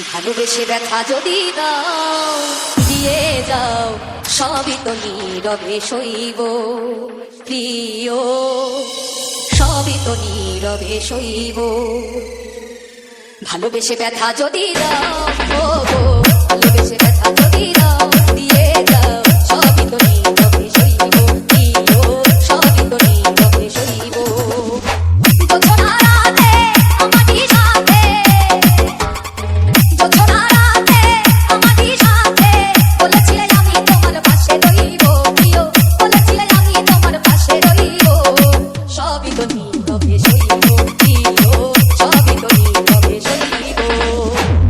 ভালোবেসে ব্যথা যদি দাও দিয়ে যাও, সবই তো নীরবে সইব। প্রিয়, সবই তো নীরবে সইব। ভালোবেসে ব্যথা যদি দাও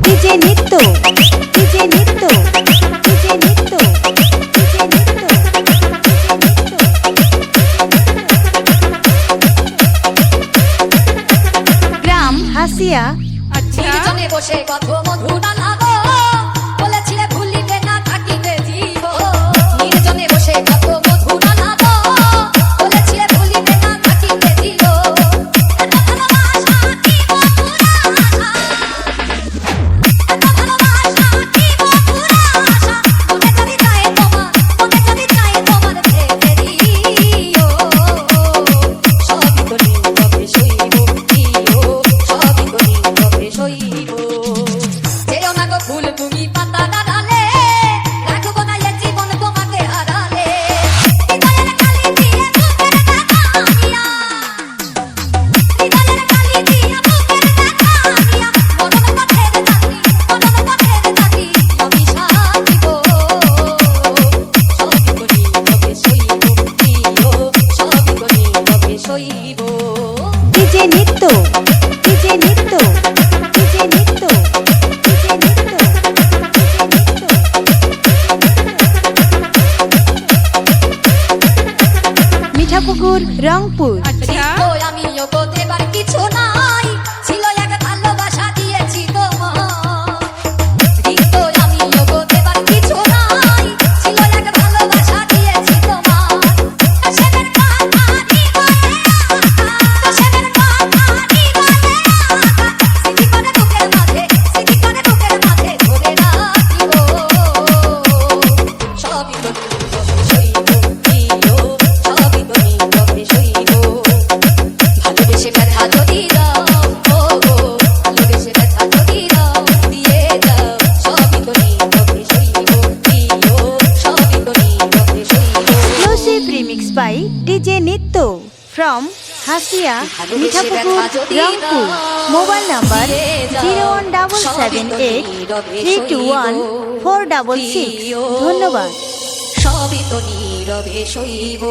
ডিজে নৃত্য ডিজে নৃত্য ডিজে নৃত্য ডিজে নৃত্য গ্রাম হাসিয়া আচ্ছা। বসে কত মধুর রংপুর। আচ্ছা। আমি করতে পারি কিছু না। By DJ Nitya from Hasia, Mithapukur mobile number zero one double seven eight three two one four double six. ধন্যবাদ। সবই তো নীরবে শৈব